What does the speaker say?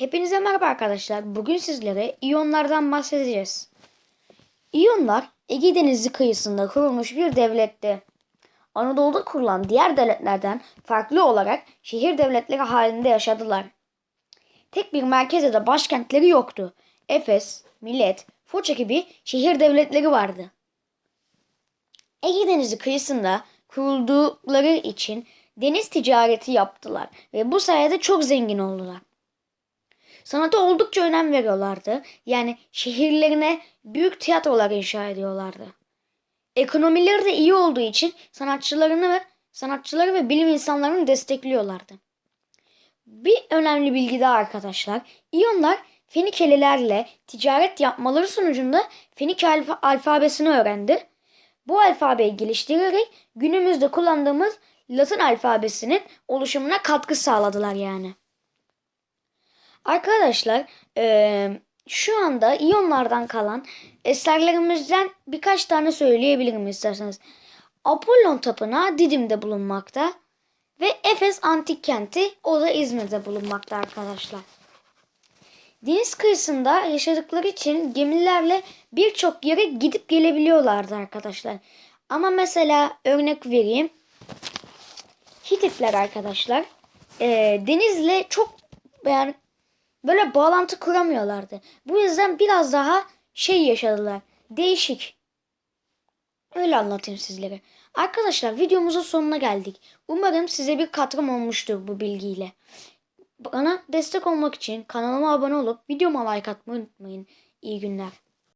Hepinize merhaba arkadaşlar. Bugün sizlere iyonlardan bahsedeceğiz. İyonlar Ege Denizi kıyısında kurulmuş bir devletti. Anadolu'da kurulan diğer devletlerden farklı olarak şehir devletleri halinde yaşadılar. Tek bir merkez ya da başkentleri yoktu. Efes, Milet, Foça gibi şehir devletleri vardı. Ege Denizi kıyısında kuruldukları için deniz ticareti yaptılar ve bu sayede çok zengin oldular. Sanata oldukça önem veriyorlardı. Yani şehirlerine büyük tiyatrolar inşa ediyorlardı. Ekonomileri de iyi olduğu için sanatçılarını ve sanatçıları ve bilim insanlarını destekliyorlardı. Bir önemli bilgi daha arkadaşlar. İyonlar Fenikelilerle ticaret yapmaları sonucunda Fenik alfa- alfabesini öğrendi. Bu alfabeyi geliştirerek günümüzde kullandığımız Latin alfabesinin oluşumuna katkı sağladılar yani. Arkadaşlar eee, şu anda iyonlardan kalan eserlerimizden birkaç tane söyleyebilirim isterseniz. Apollon Tapınağı Didim'de bulunmakta ve Efes Antik Kenti o da İzmir'de bulunmakta arkadaşlar. Deniz kıyısında yaşadıkları için gemilerle birçok yere gidip gelebiliyorlardı arkadaşlar. Ama mesela örnek vereyim. Hititler arkadaşlar eee, denizle çok yani böyle bağlantı kuramıyorlardı. Bu yüzden biraz daha şey yaşadılar. Değişik. Öyle anlatayım sizlere. Arkadaşlar videomuzun sonuna geldik. Umarım size bir katkım olmuştur bu bilgiyle. Bana destek olmak için kanalıma abone olup videoma like atmayı unutmayın. İyi günler.